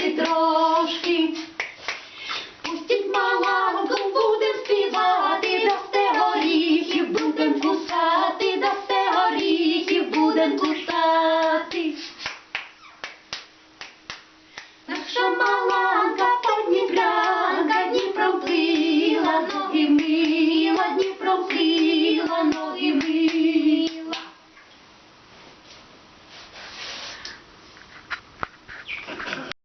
Трошки трошки. Пустіть маланку, будем співати, дасте горіхів, будем кусати, дасте горіхів, будем кусати. Наша мала.